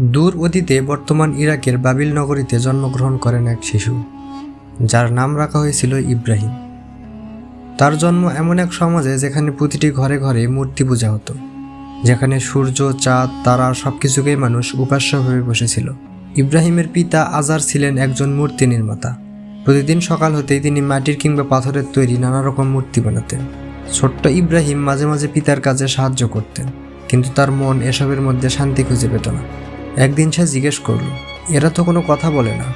দূর অতীতে বর্তমান ইরাকের বাবিল নগরীতে জন্মগ্রহণ করেন এক শিশু, যার নাম রাখা হয়েছিল ইব্রাহিম। তার জন্ম এমন এক সমাজে যেখানে প্রতিটি ঘরে ঘরে মূর্তি পূজা হতো, যেখানে সূর্য, চাঁদ, তারা সব কিছুকেই মানুষ উপাস্য হয়ে বসেছিল। ইব্রাহিমের পিতা আজার ছিলেন একজন মূর্তি নির্মাতা। প্রতিদিন সকাল হতেই তিনি মাটির কিংবা পাথরের তৈরি নানা রকম মূর্তি বানাতেন। ছোট্ট ইব্রাহিম মাঝে মাঝে পিতার কাজে সাহায্য করতেন, কিন্তু তার মন এসবের মধ্যে শান্তি খুঁজে পেত না। একদিন সে জিজ্ঞেস করল, এরা তো কোনো কথা বলে না।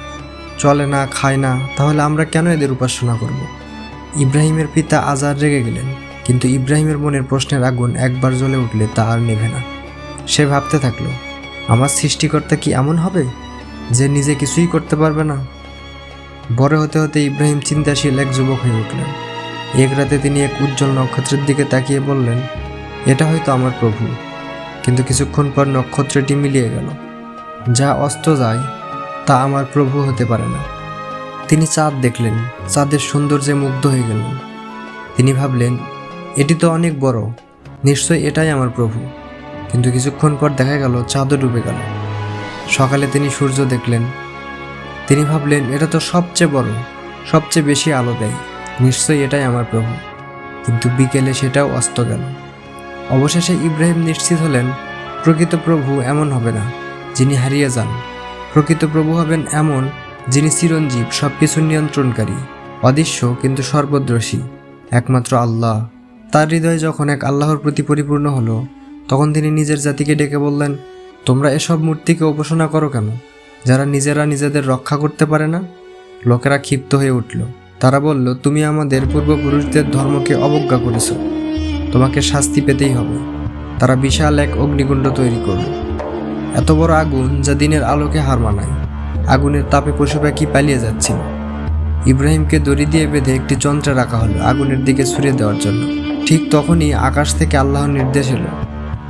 চলে না, খায় না, তাহলে আমরা কেন এদের উপাসনা করব। ইব্রাহিমের পিতা আজার রেগে গেলেন, কিন্তু ইব্রাহিমের মনের প্রশ্নের আগুন একবার জ্বলে উঠলে তা আর নেভে না। সে ভাবতে থাকল, আমার সৃষ্টিকর্তা কি এমন হবে যে নিজে কিছুই করতে পারবে না? বড় হতে হতে ইব্রাহিম চিন্তাশীল এক যুবক হয়ে উঠলেন। এক রাতে তিনি এক উজ্জ্বল নক্ষত্রের দিকে তাকিয়ে বললেন, এটা হয়তো আমার প্রভু। কিন্তু কিছুক্ষণ পর নক্ষত্রটি মিলিয়ে গেল। যা অস্ত যায়, তা আমার প্রভু হতে পারে না। তিনি চাঁদ দেখলেন, চাঁদের সৌন্দর্যে মুগ্ধ হয়ে গেলেন। তিনি ভাবলেন, এটি তো অনেক বড়, নিশ্চয় এটাই আমার প্রভু। কিন্তু কিছুক্ষণ পর দেখা গেল, চাঁদও ডুবে গেল। সকালে তিনি সূর্য দেখলেন। তিনি ভাবলেন, এটা তো সবচেয়ে বড়, সবচেয়ে বেশি আলো দেয়, নিশ্চয়ই এটাই আমার প্রভু। কিন্তু বিকেলে সেটাও অস্ত গেল। অবশেষে ইব্রাহিম নিশ্চিত হলেন, প্রকৃত প্রভু এমন হবে না যিনি হারিয়ে যান। প্রকৃত প্রভু হবেন এমন যিনি চিরঞ্জীব সব কিছু নিয়ন্ত্রণকারী, অদৃশ্য কিন্তু সর্বদ্রশী একমাত্র আল্লাহ। তার হৃদয় যখন এক আল্লাহর প্রতি পরিপূর্ণ হলো, তখন তিনি নিজের জাতিকে ডেকে বললেন, তোমরা এসব মূর্তিকে উপাসনা করো কেন? যারা নিজেরা নিজেদের রক্ষা করতে পারে না? লোকেরা ক্ষিপ্ত হয়ে উঠল। তারা বলল, তুমি আমাদের পূর্বপুরুষদের ধর্মকে অবজ্ঞা করেছ। তোমাকে শাস্তি পেতেই হবে। তারা বিশাল এক অগ্নিকুণ্ড তৈরি করবে। এত বড় আগুন যা দিনের আলোকে হার মানায়। আগুনের তাপে পশু পাখি পালিয়ে যাচ্ছিল? ইব্রাহিমকে দড়ি দিয়ে বেঁধে একটি যন্ত্রে রাখা হলো আগুনের দিকে ছুড়ে দেওয়ার জন্য। ঠিক তখনই আকাশ থেকে আল্লাহর নির্দেশ এলো,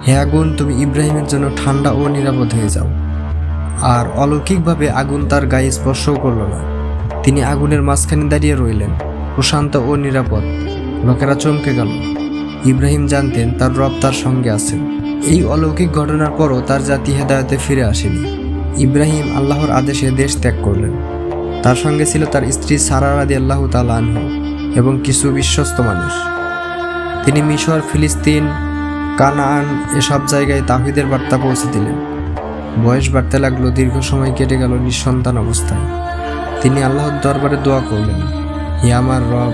হে আগুন, তুমি ইব্রাহিমের জন্য ঠান্ডা ও নিরাপদ হয়ে যাও। আর অলৌকিকভাবে আগুন তার গায়ে স্পর্শও করল না। তিনি আগুনের মাঝখানে দাঁড়িয়ে রইলেন, প্রশান্ত ও নিরাপদ। লোকেরা চমকে গেল। ইব্রাহিম জানতেন তার রব তার সঙ্গে আছেন। এই অলৌকিক ঘটনার পরও তার জাতি হেদায়তে ফিরে আসেনি। ইব্রাহিম আল্লাহর আদেশে দেশ ত্যাগ করলেন। তার সঙ্গে ছিল তার স্ত্রী সারা রাদি আল্লাহ তালানহ এবং কিছু বিশ্বস্ত মানুষ। তিনি মিশর, ফিলিস্তিন কানান এসব জায়গায় তাহিদের বার্তা পৌঁছে দিলেন। বয়স বাড়তে লাগল, দীর্ঘ সময় কেটে গেল নিঃসন্তান অবস্থায়। তিনি আল্লাহর দরবারে দোয়া করলেন, হে আমার রব,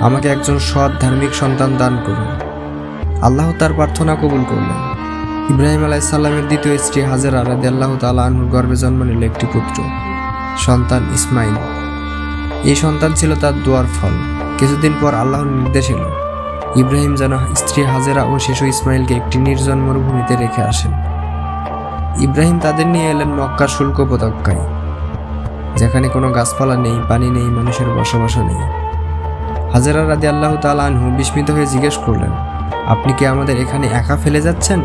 আমাকে একজন সৎ ধার্মিক সন্তান দান করুন। আল্লাহ তার প্রার্থনা কবুল করলেন। ইব্রাহিম আলাইসাল্লামের দ্বিতীয় স্ত্রী হাজেরা রাদি আল্লাহ তালা আনহুর গর্ভে জন্ম নিল একটি পুত্র, সন্তান ইসমাইল। এই সন্তান ছিল তার দোয়ার ফল। কিছুদিন পর আল্লাহর নির্দেশ এলো, ইব্রাহিম যেন স্ত্রী হাজেরা ও শিশু ইসমাইলকে একটি নির্জন মরুভূমিতে রেখে আসেন। ইব্রাহিম তাদের নিয়ে এলেন মক্কার শুল্ক উপত্যকায় যেখানে কোনো গাছপালা নেই, পানি নেই, মানুষের বসবাসও নেই। হাজেরা রাদি আল্লাহ তাল আনহু বিস্মিত হয়ে জিজ্ঞেস করলেন আপনি কি আমাদের এখানে একা ফেলে যাচ্ছেন?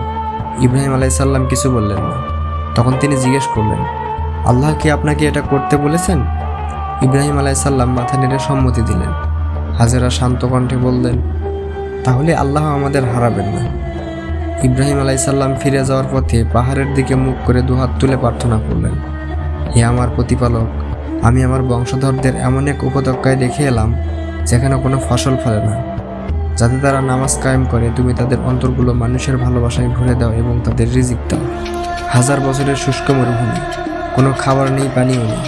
ইব্রাহিম আলাইসাল্লাম কিছু বললেন না। তখন তিনি জিজ্ঞেস করলেন, আল্লাহ কি আপনাকে এটা করতে বলেছেন? ইব্রাহিম আলাইসাল্লাম মাথা নেড়ে সম্মতি দিলেন। হাজেরা শান্ত কণ্ঠে বললেন, তাহলে আল্লাহ আমাদের হারাবেন না। ইব্রাহিম আলাইসাল্লাম ফিরে যাওয়ার পথে পাহাড়ের দিকে মুখ করে দুহাত তুলে প্রার্থনা করলেন, হে আমার প্রতিপালক, আমি আমার বংশধরদের এমন এক উপত্যকায় রেখে এলাম, যেখানে কোনো ফসল ফলে না। যাতে তারা নামাজ কায়েম করে, তুমি তাদের অন্তরগুলো মানুষের ভালোবাসায় ভরে দাও এবং তাদের রিজিক দাও। হাজার বছরের শুষ্ক মরুভূমি, কোনো খাবার নেই, পানিও নেই।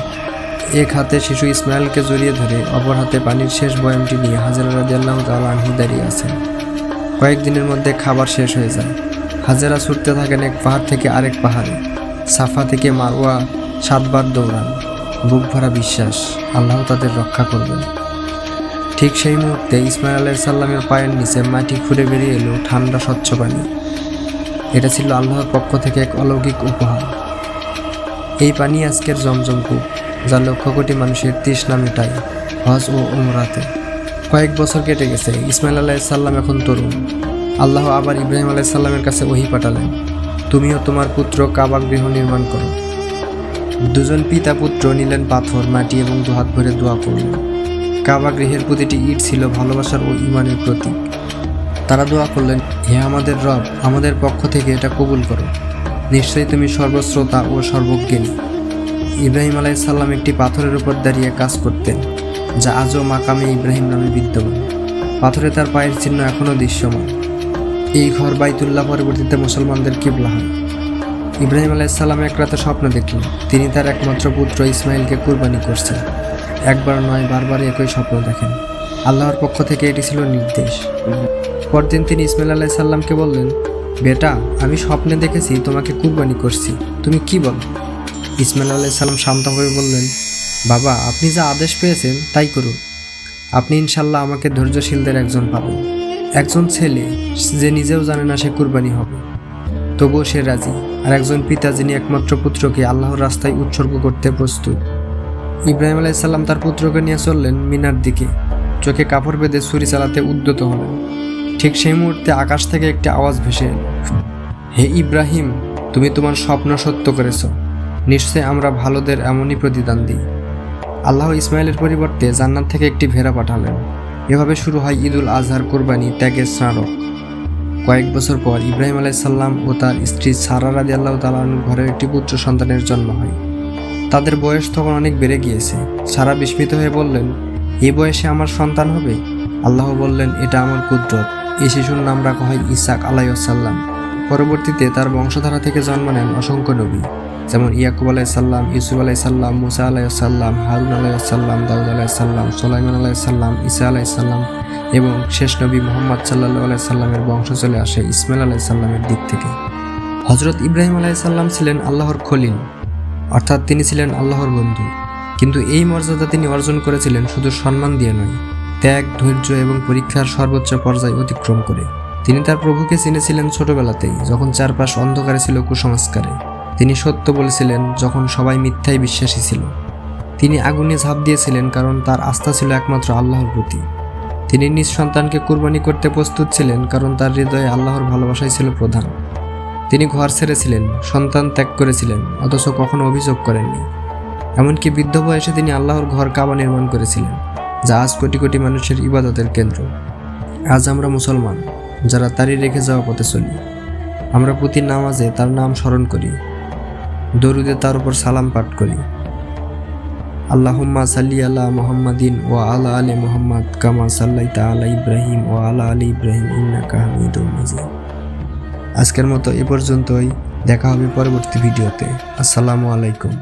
এক হাতে শিশু ইসমাইলকে জড়িয়ে ধরে, অপর হাতে পানির শেষ বয়ামটি নিয়ে হাজারা রাজিয়াল্লাহ তাল আনহু দাঁড়িয়ে আছেন। কয়েকদিনের মধ্যে খাবার শেষ হয়ে যায়। হাজারা ছুটতে থাকেন এক পাহাড় থেকে আরেক পাহাড়ে। সাফা থেকে মারওয়া সাতবার দৌড়ান। বুক ভরা বিশ্বাস, আল্লাহ তাদের রক্ষা করবেন। ঠিক সেই মুহূর্তে ইসমাইল আলাহ সাল্লামের পায়ের নিচে মাটি খুঁড়ে বেরিয়ে এলো ঠান্ডা স্বচ্ছ পানি। এটা ছিল আল্লাহর পক্ষ থেকে এক অলৌকিক উপহার। এই পানি আজকের জমজম কূপ, যা লক্ষ কোটি মানুষের তৃষ্ণা মেটায় হজ ও উমরাতে। কয়েক বছর কেটে গেছে, ইসমাইল আলাহ সাল্লাম এখন তরুণ। আল্লাহ আবার ইব্রাহিম আলাহ সাল্লামের কাছে ওহি পাঠালেন, তুমিও তোমার পুত্র কাবা গৃহ নির্মাণ করো। দুজন পিতা পুত্র নিলেন পাথর, মাটি এবং দুহাত ভরে দোয়া করলেন। কাবা গৃহের প্রতিটি ইট ছিল ভালোবাসার ও ইমানের প্রতীক। তারা দোয়া করলেন, হে আমাদের রব, আমাদের পক্ষ থেকে এটা কবুল করো। নিশ্চয়ই তুমি সর্বশ্রোতা ও সর্বজ্ঞানী। ইব্রাহিম আলাইসাল্লাম একটি পাথরের উপর দাঁড়িয়ে কাজ করতেন, যা আজও মাকামে ইব্রাহিম নামে বিদ্যমান। পাথরে তার পায়ের চিহ্ন এখনও দৃশ্যমান। এই ঘর বাইতুল্লাহ পরবর্তীতে মুসলমানদের কিবলা হয়। ইব্রাহিম আলাইসাল্লাম এক রাতে স্বপ্ন দেখলেন, তিনি তার একমাত্র পুত্র ইসমাইলকে কুরবানি করছেন। একবার নয়, বারবার একই স্বপ্ন দেখেন। আল্লাহর পক্ষ থেকে এটি ছিল নির্দেশ। পরদিন তিনি ইসমাইল আলাহ সাল্লামকে বললেন, বেটা, আমি স্বপ্নে দেখেছি, তোমাকে কুরবানি করছি। তুমি কি বল? ইসমাইল আলাহ সাল্লাম শান্তভাবে বললেন, বাবা, আপনি যা আদেশ পেয়েছেন, তাই করুন। আপনি ইনশাল্লাহ আমাকে ধৈর্যশীলদের একজন পাবেন। একজন ছেলে, যে নিজেও জানে না সে কুরবানি হবে। তবুও সে রাজি। আর একজন পিতা যিনি একমাত্র পুত্রকে আল্লাহর রাস্তায় উৎসর্গ করতে প্রস্তুত। ইব্রাহিম আলাইসাল্লাম তার পুত্রকে নিয়ে চললেন মিনার দিকে। চোখে কাপড় বেঁধে ছুরি চালাতে উদ্যত হলেন। ঠিক সেই মুহূর্তে আকাশ থেকে একটি আওয়াজ ভেসে এলো। হে ইব্রাহিম, তুমি তোমার স্বপ্ন সত্য করেছ। নিশ্চয় আমরা ভালোদের এমনই প্রতিদান দিই। আল্লাহ ইসমাইলের পরিবর্তে জান্নাত থেকে একটি ভেড়া পাঠালেন। এভাবে শুরু হয় ঈদুল আজহার কোরবানি ত্যাগের স্মারক। কয়েক বছর পর ইব্রাহিম আলাইসাল্লাম ও তার স্ত্রী সারা রাদি আল্লাহ তালানুর ঘরের একটি পুত্র সন্তানের জন্ম হয়। তাদের বয়স তখন অনেক বেড়ে গিয়েছে। সারা বিস্মিত হয়ে বললেন এই বয়সে আমার সন্তান হবে? আল্লাহ বললেন, এটা আমার কুদরত। এই শিশুর নাম রাখা হয় ইসাক আলাইসাল্লাম পরবর্তীতে তার বংশধারা থেকে জন্ম নেন অসংখ্য নবী, যেমন ইয়াকুব আলাইসাল্লাম ইউসুফ আলাইসাল্লাম মুসা আলাইসাল্লাম হারুন আলাইসাল্লাম দাউদ আলাইসাল্লাম সোলাইমান আলাইসাল্লাম ইসা আলাইসাল্লাম এবং শেষ নবী মোহাম্মদ সাল্লাহ আলাইসাল্লামের বংশ চলে আসে ইসমাইল আলাইসাল্লামের দিক থেকে। হজরত ইব্রাহিম আলাইসাল্লাম ছিলেন আল্লাহর খলিল। অর্থাৎ তিনি ছিলেন আল্লাহর বন্ধু। কিন্তু এই মর্যাদা তিনি অর্জন করেছিলেন শুধু সম্মান দিয়ে নয়, ত্যাগ, ধৈর্য এবং পরীক্ষার সর্বোচ্চ পর্যায় অতিক্রম করে। তিনি তার প্রভুকে চিনেছিলেন ছোটবেলাতেই, যখন চারপাশ অন্ধকারে ছিল কুসংস্কারে। তিনি সত্য বলেছিলেন যখন সবাই মিথ্যায় বিশ্বাসী ছিল। তিনি আগুনে ঝাঁপ দিয়েছিলেন কারণ তার আস্থা ছিল একমাত্র আল্লাহর প্রতি। তিনি নিজ সন্তানকে কুরবানি করতে প্রস্তুত ছিলেন কারণ তার হৃদয়ে আল্লাহর ভালোবাসাই ছিল প্রধান। তিনি ঘর ছেড়েছিলেন, সন্তান ত্যাগ করেছিলেন, অথচ কখনো অভিযোগ করেননি। এমনকি বৃদ্ধ বয়সে তিনি আল্লাহর ঘর কাবা নির্মাণ করেছিলেন, যা আজ কোটি কোটি মানুষের ইবাদতের কেন্দ্র। আজ আমরা মুসলমান, যারা তারই রেখে যাওয়া পথে চলি। আমরা প্রতি নামাজে তার নাম স্মরণ করি, দরুদে তার উপর সালাম পাঠ করি। আল্লাহুম্মা সাল্লি আলা মুহাম্মাদিন ও আলা আলে মুহাম্মদ কামা সাল্লাইতা আলা ইব্রাহিম ও আলা আলী ইব্রাহিম ইন্না হামিদুম মাজিদ। আজকের মতো এ পর্যন্তই। দেখা হবে পরবর্তী ভিডিওতে। আসসালামু আলাইকুম।